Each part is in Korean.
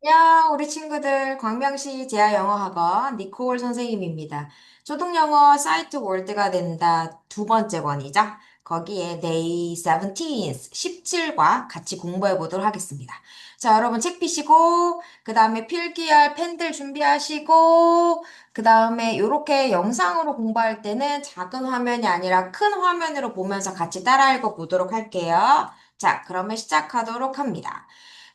안녕, 우리 친구들. 광명시 재하영어학원 니콜 선생님입니다. 초등영어 사이트 월드가 된다 두 번째 권이죠. 거기에 day 17, 17과 같이 공부해 보도록 하겠습니다. 자, 여러분 책 피시고, 그 다음에 필기할 펜들 준비하시고, 그 다음에 이렇게 영상으로 공부할 때는 작은 화면이 아니라 큰 화면으로 보면서 같이 따라 읽어 보도록 할게요. 자, 그러면 시작하도록 합니다.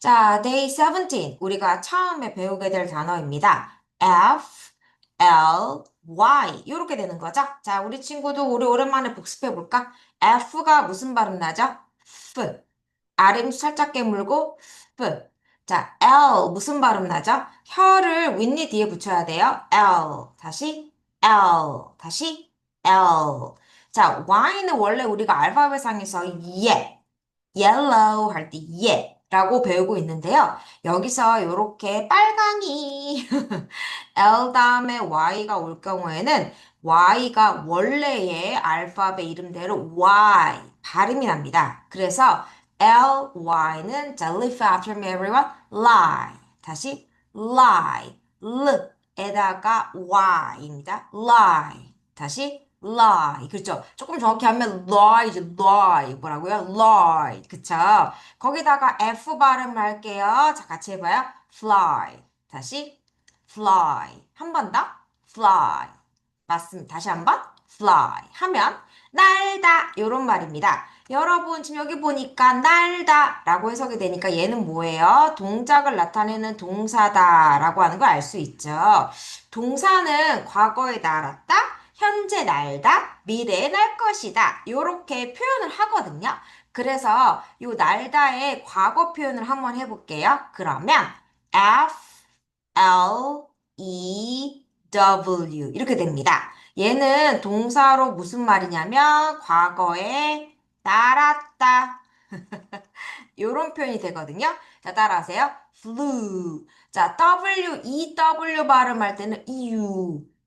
자, day 17. 우리가 처음에 배우게 될 단어입니다. F, L, Y. 이렇게 되는 거죠? 자, 우리 친구도 우리 오랜만에 복습해 볼까? F가 무슨 발음 나죠? F. 아림수 살짝 깨물고, F. 자, L 무슨 발음 나죠? 혀를 윗니 뒤에 붙여야 돼요. L. 다시, L. 다시, L. 자, Y는 원래 우리가 알파벳상에서 예. yellow 할 때 예. 라고 배우고 있는데요. 여기서 이렇게 빨강이 L 다음에 Y가 올 경우에는 Y가 원래의 알파벳 이름대로 Y 발음이 납니다. 그래서 L, Y는 자, lift after me everyone. lie. 다시 lie. l 에다가 Y입니다. lie. 다시 lie. 그렇죠. 조금 정확히 하면 lie죠. lie. 뭐라고요? lie. 그쵸? 거기다가 F 발음 할게요. 자, 같이 해봐요. fly. 다시 fly. 한 번 더. fly. 맞습니다. 다시 한 번. fly. 하면 날다. 요런 말입니다. 여러분, 지금 여기 보니까 날다 라고 해석이 되니까 얘는 뭐예요? 동작을 나타내는 동사다 라고 하는 걸 알 수 있죠. 동사는 과거에 날았다, 현재 날다, 미래에 날 것이다. 요렇게 표현을 하거든요. 그래서 요 날다의 과거 표현을 한번 해볼게요. 그러면 F, L, E, W 이렇게 됩니다. 얘는 동사로 무슨 말이냐면 과거에 날았다. 요런 표현이 되거든요. 자, 따라하세요. flew. 자, W, E, W 발음할 때는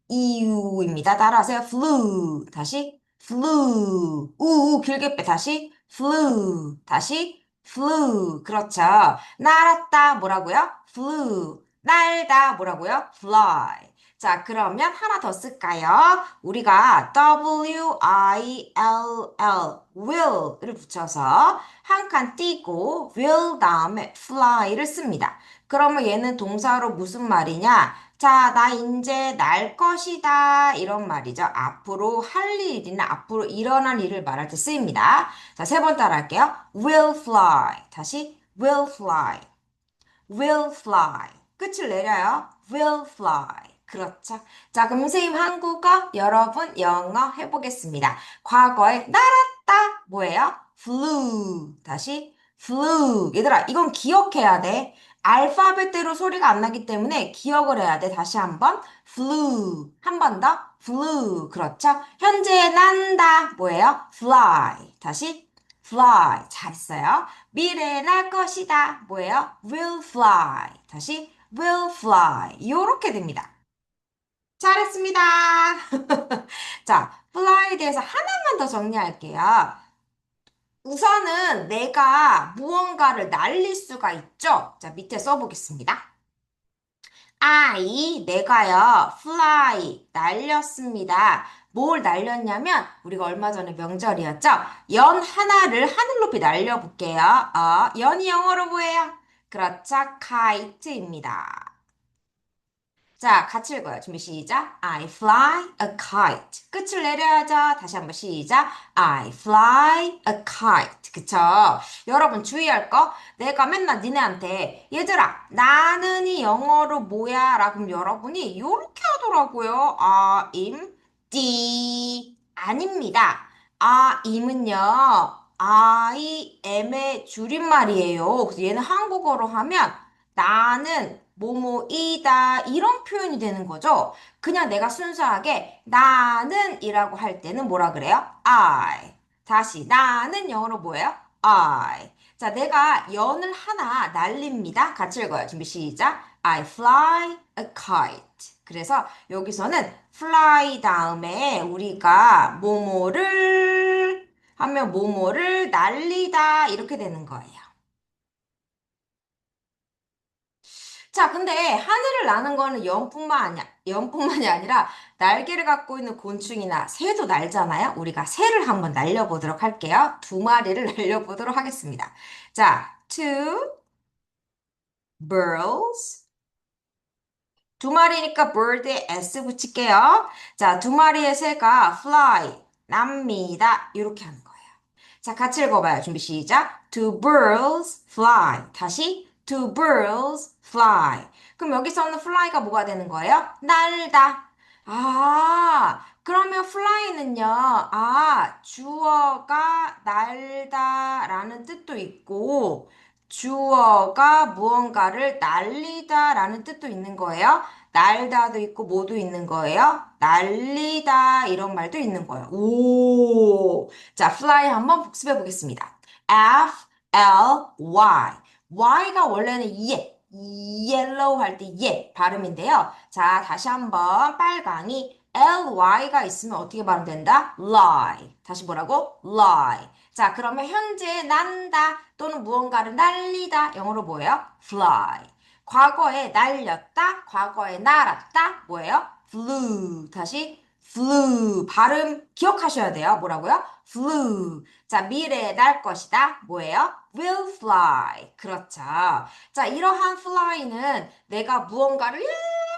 EU입니다. 따라하세요. flew. 다시 flew. 우, 우 길게 빼. 다시 flew. 다시 flew. 그렇죠. 날았다. 뭐라고요? flew. 날다. 뭐라고요? fly. 자, 그러면 하나 더 쓸까요? 우리가 W-I-L-L, will을 붙여서 한 칸 띄고 will 다음에 fly를 씁니다. 그러면 얘는 동사로 무슨 말이냐? 자, 나 이제 날 것이다. 이런 말이죠. 앞으로 할 일이나 앞으로 일어날 일을 말할 때 쓰입니다. 자, 세 번 따라 할게요. will fly. 다시 will fly. will fly. 끝을 내려요. will fly. 그렇죠. 자, 그럼 선생님 한국어, 여러분 영어 해보겠습니다. 과거에 날았다. 뭐예요? flew. 다시 flew. 얘들아, 이건 기억해야 돼. 알파벳대로 소리가 안 나기 때문에 기억을 해야 돼. 다시 한번 flew. 한 번 더 flew. 그렇죠. 현재 난다. 뭐예요? fly. 다시 fly. 잘했어요. 미래에 날 것이다. 뭐예요? will fly. 다시 will fly. 이렇게 됩니다. 잘했습니다. 자, fly에 대해서 하나만 더 정리할게요. 우선은 내가 무언가를 날릴 수가 있죠? 자, 밑에 써보겠습니다. I, 내가요, fly, 날렸습니다. 뭘 날렸냐면, 우리가 얼마 전에 명절이었죠? 연 하나를 하늘 높이 날려볼게요. 어, 연이 영어로 뭐예요? 그렇죠, kite입니다. 자, 같이 읽어요. 준비 시작. I fly a kite. 끝을 내려야죠. 다시 한번 시작. I fly a kite. 그쵸? 여러분 주의할 거. 내가 맨날 니네한테 얘들아 나는 이 영어로 뭐야? 라고 하면 여러분이 요렇게 하더라고요. I'm D 아닙니다. I'은요. I am의 줄임말이에요. 그래서 얘는 한국어로 하면 나는 뭐뭐이다 이런 표현이 되는 거죠. 그냥 내가 순수하게 나는 이라고 할 때는 뭐라 그래요? I. 다시 나는 영어로 뭐예요? I. 자, 내가 연을 하나 날립니다. 같이 읽어요. 준비 시작. I fly a kite. 그래서 여기서는 fly 다음에 우리가 뭐뭐를 하면 뭐뭐를 날리다 이렇게 되는 거예요. 자, 근데 하늘을 나는 거는 연뿐만 아니야, 연뿐만이 아니라 날개를 갖고 있는 곤충이나 새도 날잖아요. 우리가 새를 한번 날려보도록 할게요. 두 마리를 날려보도록 하겠습니다. 자, two birds. 두 마리니까 bird에 s 붙일게요. 자, 두 마리의 새가 fly, 납니다. 이렇게 하는 거예요. 자, 같이 읽어봐요. 준비 시작. Two birds fly. 다시 two birds fly. 그럼 여기서는 fly가 뭐가 되는 거예요? 날다. 아, 그러면 fly는요. 아, 주어가 날다라는 뜻도 있고 주어가 무언가를 날리다라는 뜻도 있는 거예요. 날다도 있고 뭐도 있는 거예요. 날리다 이런 말도 있는 거예요. 오. 자, fly 한번 복습해 보겠습니다. F L Y. Y가 원래는 예, yellow 할 때 예 발음인데요. 자, 다시 한번 빨강이 ly가 있으면 어떻게 발음된다? lie. 다시 뭐라고? lie. 자, 그러면 현재 난다 또는 무언가를 날리다 영어로 뭐예요? fly. 과거에 날렸다, 과거에 날았다 뭐예요? flew. 다시 flew. 발음 기억하셔야 돼요. 뭐라고요? flew. 자, 미래에 날 것이다. 뭐예요? will fly. 그렇죠. 자, 이러한 fly는 내가 무언가를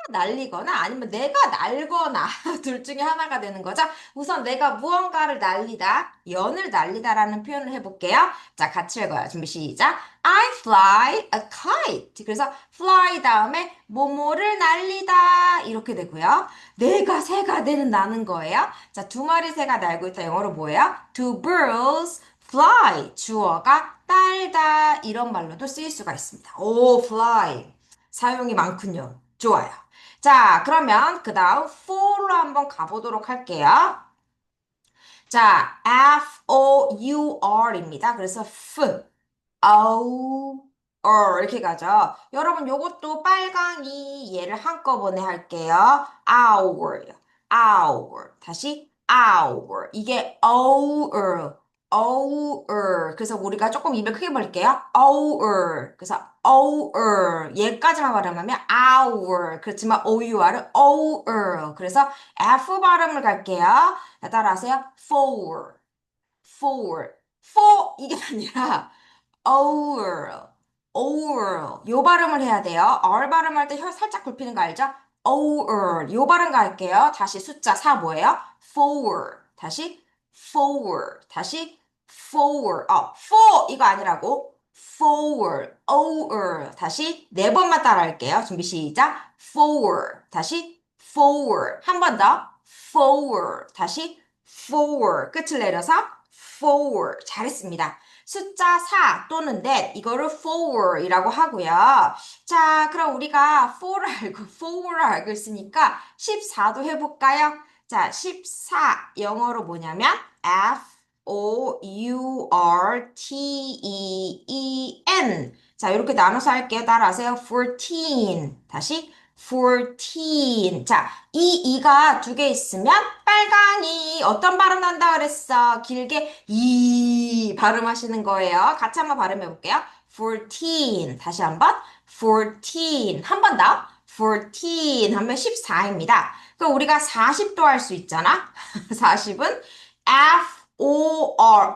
날리거나 아니면 내가 날거나 둘 중에 하나가 되는 거죠. 우선 내가 무언가를 날리다, 연을 날리다라는 표현을 해볼게요. 자, 같이 읽어요. 준비 시작. I fly a kite. 그래서 fly 다음에 뭐뭐를 날리다 이렇게 되고요. 내가 새가 되는 나는 거예요. 자, 두 마리 새가 날고 있다. 영어로 뭐예요? Two birds fly. 주어가 날다 이런 말로도 쓰일 수가 있습니다. 오, fly. 사용이 많군요. 좋아요. 자, 그러면 그 다음 for로 한번 가보도록 할게요. 자, F-O-U-R입니다. 그래서 F, O, R 이렇게 가죠. 여러분 요것도 빨강이 얘를 한꺼번에 할게요. hour, hour. 다시 hour. 이게 hour, hour. 그래서 우리가 조금 입을 크게 벌릴게요. hour. 그래서 hour. 얘까지만 발음하면 hour. 그렇지만 our은 hour. 그래서 F 발음을 갈게요. 자, 따라하세요. for, for, for 이게 아니라 hour, hour. 요 발음을 해야 돼요. R 발음할 때 혀 살짝 굽히는 거 알죠? hour. 요 발음 갈게요. 다시 숫자 4 뭐예요? forward. 다시 forward. 다시 forward. 어, for 이거 아니라고. forward, over. 다시 네 번만 따라 할게요. 준비 시작. forward. 다시 forward. 한 번 더. forward. 다시 forward. 끝을 내려서 forward. 잘했습니다. 숫자 4 또는 that 이거를 forward이라고 하고요. 자, 그럼 우리가 4를 알고 forward를 알고 있으니까 14도 해볼까요? 자, 14 영어로 뭐냐면 F O U R T E E N. 자, 이렇게 나눠서 할게요. 따라하세요. 14. 다시 14. 자, 이 이가 두 개 있으면 빨강이 어떤 발음 난다 그랬어? 길게 이 발음하시는 거예요. 같이 한번 발음해 볼게요. 14. 다시 한번 14. 한 번 더. 14 하면 14입니다. 그럼 우리가 40도 할 수 있잖아. 40은 F O R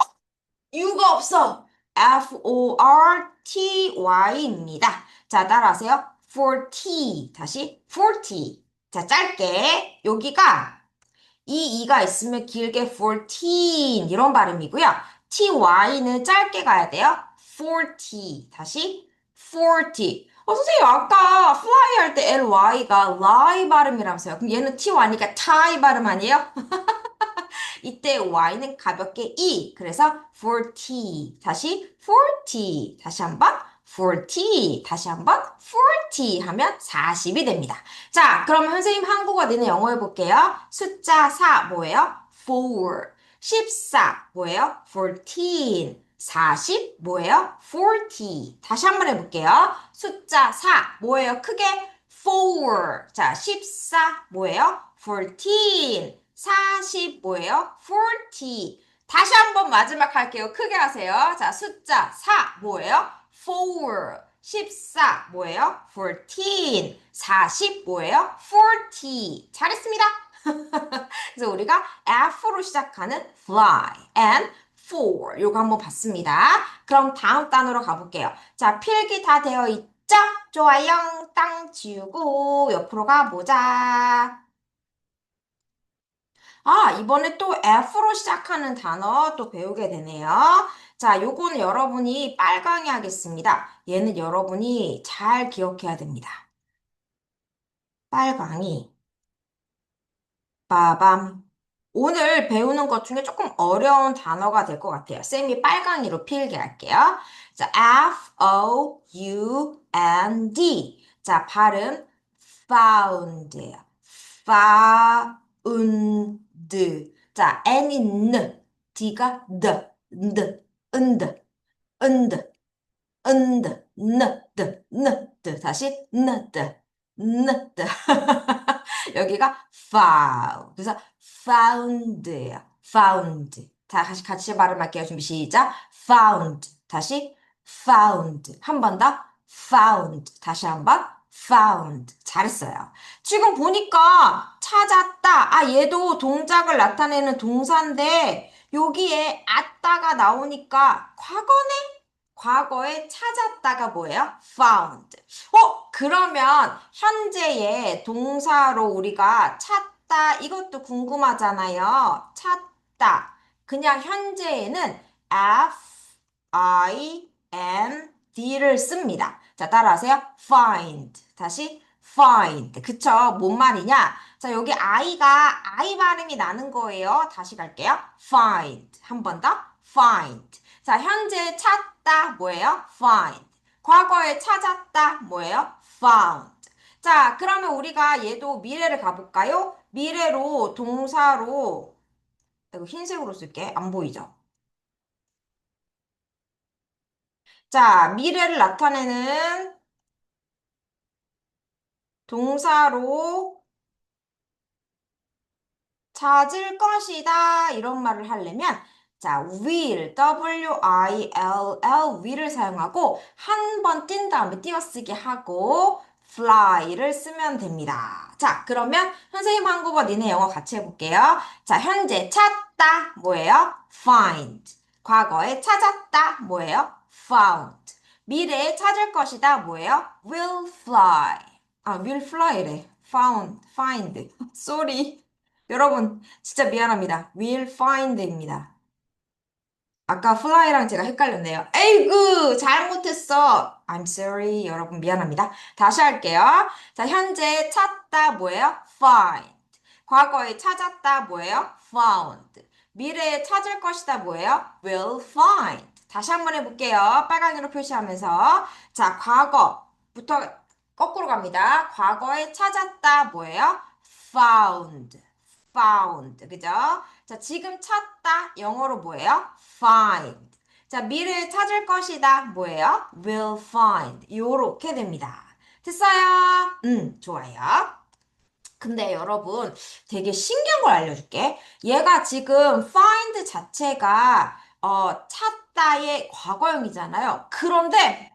U가 없어. F O R T Y입니다. 자, 따라하세요. 40. 다시 40. 자, 짧게 여기가 이 이가 있으면 길게 14 이런 발음이고요. TY는 짧게 가야 돼요. 40. 다시 40. 어, 선생님, 아까 fly 할 때 LY가 lie 발음이라면서요. 그럼 얘는 TY니까 tie 발음 아니에요? 이때 y는 가볍게 e. 그래서 40. 다시 40. 다시 한번 40. 다시 한번 40 하면 40이 됩니다. 자, 그러면 선생님 한국어 되는 영어 해볼게요. 숫자 4 뭐예요? 4. 14 뭐예요? 14. 40 뭐예요? 40. 다시 한번 해볼게요. 숫자 4 뭐예요? 크게 4. 자, 14 뭐예요? 14. 40 뭐예요? 40. 다시 한번 마지막 할게요. 크게 하세요. 자, 숫자 4 뭐예요? 4. 14 뭐예요? 14. 40 뭐예요? 40. 잘했습니다. 그래서 우리가 F로 시작하는 fly and for 요거 한번 봤습니다. 그럼 다음 단어로 가볼게요. 자, 필기 다 되어 있죠? 좋아요. 땅 지우고 옆으로 가보자. 아, 이번에 또 F로 시작하는 단어 또 배우게 되네요. 자, 요거는 여러분이 빨강이 하겠습니다. 얘는 여러분이 잘 기억해야 됩니다. 빨강이. 빠밤. 오늘 배우는 것 중에 조금 어려운 단어가 될 것 같아요. 쌤이 빨강이로 필기 할게요. 자, F-O-U-N-D. 자, 발음 found. found. 자, N이 N, D가 D, N, N, N, N, N, D, N, D. 다시 N, D, N, D. 여기가 found. 그래서 found예요. found. 자, 다시 같이 발음할게요. 준비 시작. found. 다시 found. 한 번 더. found. 다시 한 번. found. 잘했어요. 지금 보니까 찾았다. 아, 얘도 동작을 나타내는 동사인데 여기에 아따가 나오니까 과거네? 과거에 찾았다가 뭐예요? found. 어, 그러면 현재의 동사로 우리가 찾다 이것도 궁금하잖아요. 찾다. 그냥 현재에는 F, I, N, D를 씁니다. 자, 따라하세요. find. 다시 find. 그쵸? 뭔 말이냐? 자, 여기 I가 I 발음이 나는 거예요. 다시 갈게요. find. 한 번 더. find. 자, 현재 찾다 뭐예요? find. 과거에 찾았다 뭐예요? found. 자, 그러면 우리가 얘도 미래를 가볼까요? 미래로 동사로 이거 흰색으로 쓸게. 안 보이죠? 자, 미래를 나타내는 동사로 찾을 것이다. 이런 말을 하려면 자, will, W-I-L-L, will을 사용하고 한번띈 다음에 띄어쓰기 하고 fly를 쓰면 됩니다. 자, 그러면 선생님 한국어, 니네 영어 같이 해볼게요. 자, 현재 찾다 뭐예요? find. 과거에 찾았다 뭐예요? found. 미래에 찾을 것이다 뭐예요? will fly. 아, will fly래. found, find. sorry. 여러분, 진짜 미안합니다. will find입니다. 아까 fly랑 제가 헷갈렸네요. 에이구, 잘못했어. I'm sorry. 여러분, 미안합니다. 다시 할게요. 자, 현재 찾다 뭐예요? find. 과거에 찾았다 뭐예요? found. 미래에 찾을 것이다 뭐예요? will find. 다시 한번 해볼게요. 빨강이로 표시하면서. 자, 과거부터 거꾸로 갑니다. 과거에 찾았다 뭐예요? found. Found. 그죠? 자, 지금 찾다 영어로 뭐예요? find. 자, 미래에 찾을 것이다 뭐예요? will find. 요렇게 됩니다. 됐어요? 음, 좋아요. 근데 여러분 되게 신기한 걸 알려줄게. 얘가 지금 find 자체가 어, 찾다의 과거형이잖아요. 그런데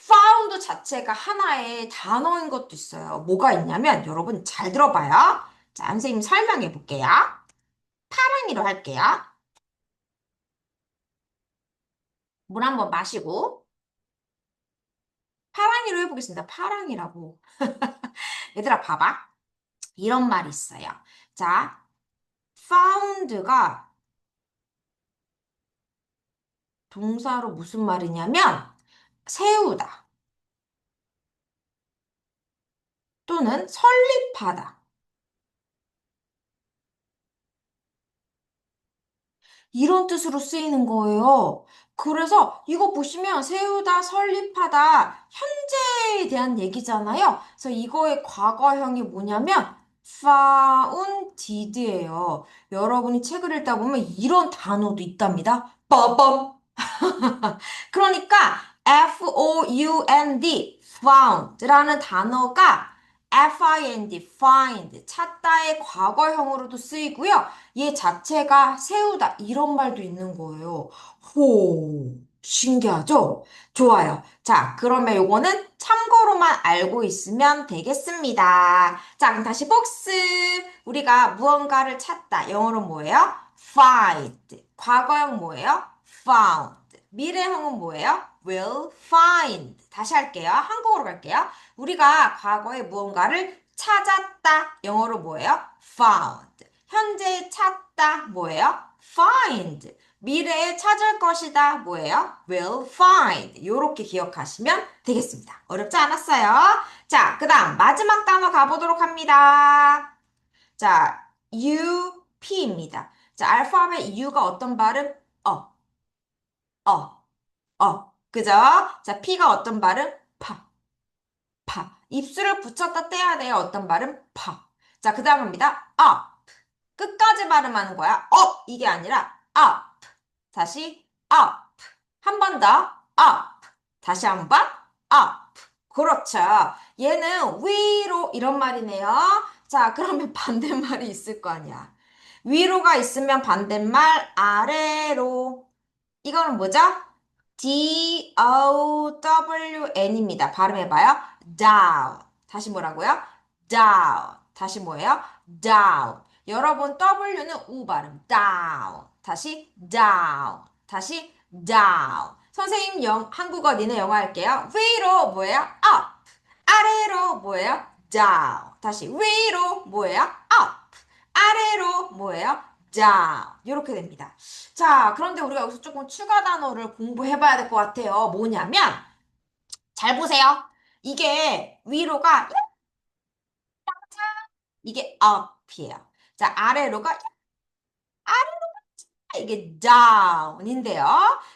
found 자체가 하나의 단어인 것도 있어요. 뭐가 있냐면 여러분 잘 들어봐요. 자, 선생님 설명해 볼게요. 파랑이로 할게요. 물 한번 마시고 파랑이로 해보겠습니다. 파랑이라고. 얘들아 봐봐. 이런 말이 있어요. 자, found가 동사로 무슨 말이냐면 세우다 또는 설립하다 이런 뜻으로 쓰이는 거예요. 그래서 이거 보시면 세우다, 설립하다, 현재에 대한 얘기잖아요. 그래서 이거의 과거형이 뭐냐면 founded예요. 여러분이 책을 읽다 보면 이런 단어도 있답니다. 빠밤. 그러니까 F-O-U-N-D, found라는 단어가 find, find, 찾다의 과거형으로도 쓰이고요. 얘 자체가 세우다 이런 말도 있는 거예요. 호, 신기하죠? 좋아요. 자, 그러면 요거는 참고로만 알고 있으면 되겠습니다. 자, 그럼 다시 복습. 우리가 무언가를 찾다. 영어로 뭐예요? find. 과거형 뭐예요? found. 미래형은 뭐예요? will find. 다시 할게요. 한국어로 갈게요. 우리가 과거에 무언가를 찾았다. 영어로 뭐예요? found. 현재 찾다. 뭐예요? find. 미래에 찾을 것이다. 뭐예요? will find. 요렇게 기억하시면 되겠습니다. 어렵지 않았어요? 자, 그 다음 마지막 단어 가보도록 합니다. 자, U, P입니다. 자, 알파벳 U가 어떤 발음? 어, 어, 어. 그죠? 자, P가 어떤 발음? 파, 파. 입술을 붙였다 떼야 돼요. 어떤 발음? 파. 자, 그 다음입니다. up. 끝까지 발음하는 거야. up. 이게 아니라 up. 다시 up. 한 번 더. up. 다시 한 번. up. 그렇죠. 얘는 위로 이런 말이네요. 자, 그러면 반대말이 있을 거 아니야. 위로가 있으면 반대말 아래로. 이거는 뭐죠? D-O-W-N입니다. 발음해봐요. down. 다시 뭐라고요? down. 다시 뭐예요? down. 여러분 W는 우 발음. down. 다시 down. 다시 down. 선생님 영, 한국어 니네 영어 할게요. 위로 뭐예요? up. 아래로 뭐예요? down. 다시 위로 뭐예요? up. 아래로 뭐예요? Down. 이렇게 됩니다. 자, 그런데 우리가 여기서 조금 추가 단어를 공부해 봐야 될 것 같아요. 뭐냐면, 잘 보세요. 이게 위로가 이게 up이에요. 자, 아래로가 이게 down인데요.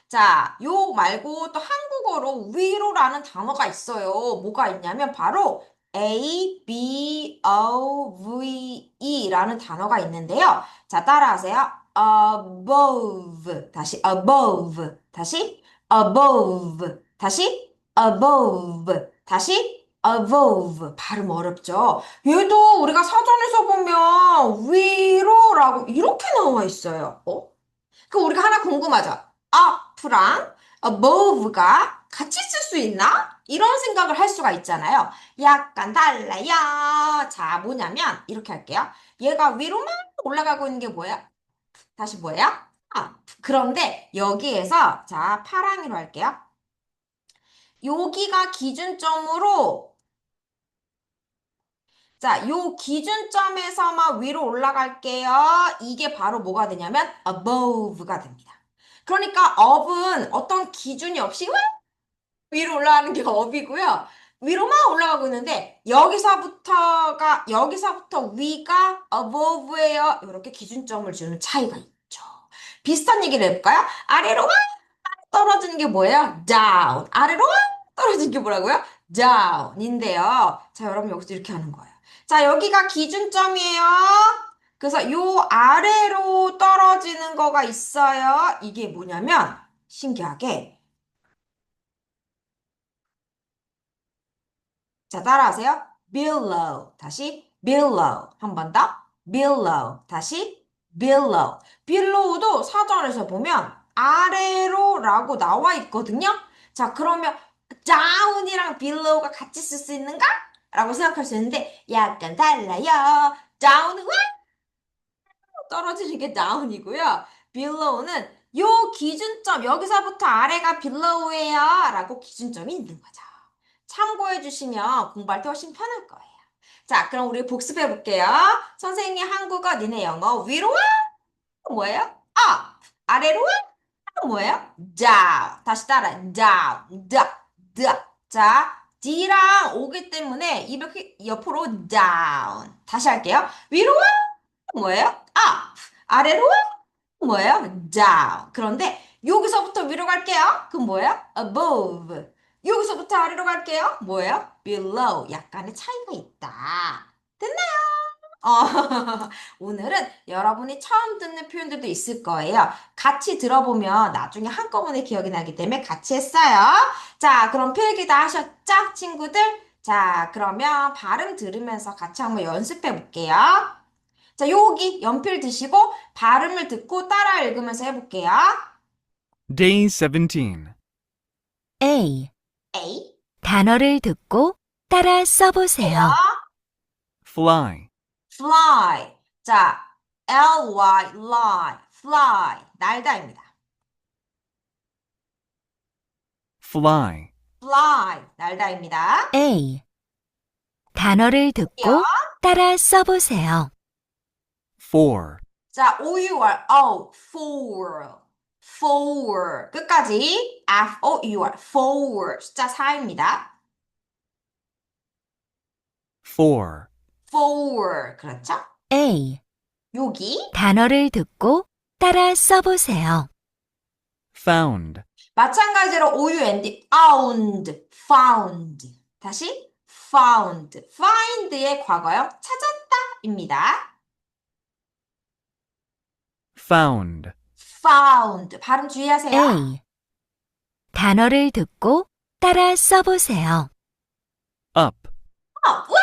자, 요 말고 또 한국어로 위로라는 단어가 있어요. 뭐가 있냐면 바로 A, B, O, V, E라는 단어가 있는데요. 자, 따라하세요. above. 다시 above. 다시 above. 다시 above. 다시 above. 발음 어렵죠? 얘도 우리가 사전에서 보면 위로라고 이렇게 나와 있어요. 어? 그 우리가 하나 궁금하죠? up랑 above가 같이 쓸 수 있나? 이런 생각을 할 수가 있잖아요. 약간 달라요. 자, 뭐냐면 이렇게 할게요. 얘가 위로만 올라가고 있는 게 뭐야? 다시 뭐예요? 아, 그런데 여기에서 자, 파랑이로 할게요. 여기가 기준점으로 자, 요 기준점에서만 위로 올라갈게요. 이게 바로 뭐가 되냐면 above가 됩니다. 그러니까 up은 어떤 기준이 없이 왜 위로 올라가는 게 up이고요. 위로만 올라가고 있는데 여기서부터가 여기서부터 위가 above예요. 이렇게 기준점을 주는 차이가 있죠. 비슷한 얘기를 해볼까요? 아래로 떨어지는 게 뭐예요? down. 아래로 떨어지는 게 뭐라고요? down인데요. 자, 여러분 여기서 이렇게 하는 거예요. 자, 여기가 기준점이에요. 그래서 요 아래로 떨어지는 거가 있어요. 이게 뭐냐면 신기하게 자, 따라하세요. below. 다시 below. 한 번 더. below. 다시 below. below도 사전에서 보면 아래로라고 나와 있거든요. 자, 그러면 down이랑 below가 같이 쓸 수 있는가? 라고 생각할 수 있는데 약간 달라요. down은 와 떨어지는 게 down이고요. below는 요 기준점 여기서부터 아래가 below예요. 라고 기준점이 있는 거죠. 참고해 주시면 공부할 때 훨씬 편할 거예요. 자, 그럼 우리 복습해 볼게요. 선생님 한국어, 니네 영어 위로 와 뭐예요? up 아래로 와 뭐예요? down 다시 따라 down down down 자 D랑 오기 때문에 이렇게 옆으로 down 다시 할게요. 위로 와 뭐예요? Up 아래로 와 뭐예요? down 그런데 여기서부터 위로 갈게요. 그럼 뭐예요? above 여기서부터 아래로 갈게요. 뭐예요? below. 약간의 차이가 있다. 됐나요? 어, 오늘은 여러분이 처음 듣는 표현들도 있을 거예요. 같이 들어보면 나중에 한꺼번에 기억이 나기 때문에 같이 했어요. 자, 그럼 필기 다 하셨죠, 친구들? 자, 그러면 발음 들으면서 같이 한번 연습해 볼게요. 자, 여기 연필 드시고 발음을 듣고 따라 읽으면서 해볼게요. Day 17. A. A. 단어를 듣고 따라 써보세요. fly, fly. 자, L-Y, lie, fly. 날다입니다. fly, fly. 날다입니다. A. 단어를 듣고 따라 써보세요. Four, 자, O-U-R, O, for, for. 끝까지 F-O-U-R, for. 숫자 4입니다. four, for. 그렇죠? A. 여기 단어를 듣고 따라 써보세요. found, 마찬가지로 O-U-N-D, found, found. 다시 found, find의 과거형 찾았다입니다. Found, found. 발음 주의하세요. A. 단어를 듣고 따라 써보세요. 아, up, 왜?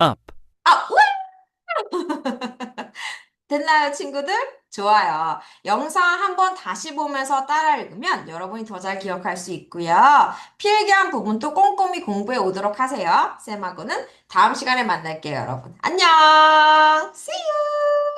up, 아, 왜? 됐나요, 친구들? 좋아요. 영상 한번 다시 보면서 따라 읽으면 여러분이 더 잘 기억할 수 있고요. 필기한 부분도 꼼꼼히 공부해 오도록 하세요. 쌤하고는 다음 시간에 만날게요, 여러분. 안녕! See you!